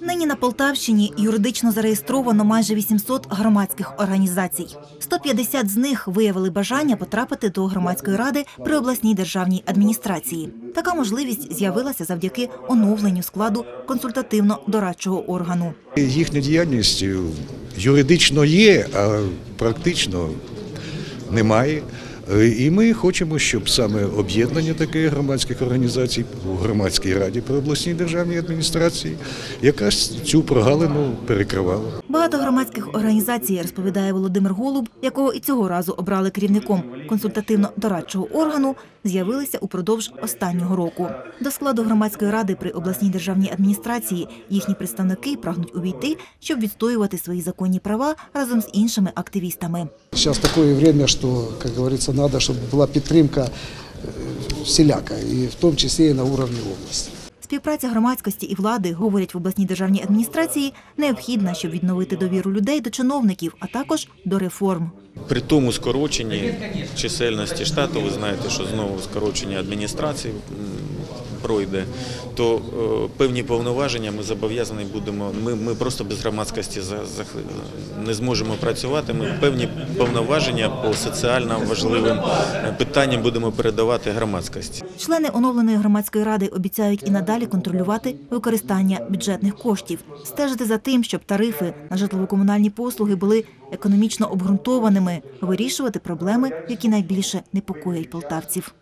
Нині на Полтавщині юридично зареєстровано майже 800 громадських організацій. 150 з них виявили бажання потрапити до громадської ради при обласній державній адміністрації. Така можливість з'явилася завдяки оновленню складу консультативно-дорадчого органу. Їхня діяльність юридично є, а практично немає. Е, І ми хочемо, щоб саме об'єднання таких громадських організацій у громадській раді при обласній державній адміністрації якраз цю прогалину перекривало. Багато громадських організацій, розповідає Володимир Голуб, якого і цього разу обрали керівником консультативно-дорадчого органу, з'явилися упродовж останнього року. До складу громадської ради при обласній державній адміністрації їхні представники прагнуть увійти, щоб відстоювати свої законні права разом з іншими активістами. Сейчас такое время, что, как говорится, надо, чтобы была підтримка э, всіляка, і в тому числі і на уровне області. Співпраця громадськості і влади, говорять в обласній державній адміністрації, необхідна, щоб відновити довіру людей до чиновників, а також до реформ. При тому скороченні чисельності штату, ви знаєте, що знову скорочення адміністрації м, пройде, то е, певні повноваження ми зобов'язані будемо. Ми, ми просто без громадськості за, за, не зможемо працювати. Ми певні повноваження по соціально важливим е, питанням будемо передавати громадськості. Члени оновленої громадської ради обіцяють і надалі контролювати використання бюджетних коштів, стежити за тим, щоб тарифи на житлово-комунальні послуги були економічно обґрунтованими, вирішувати проблеми, які найбільше непокоять полтавців.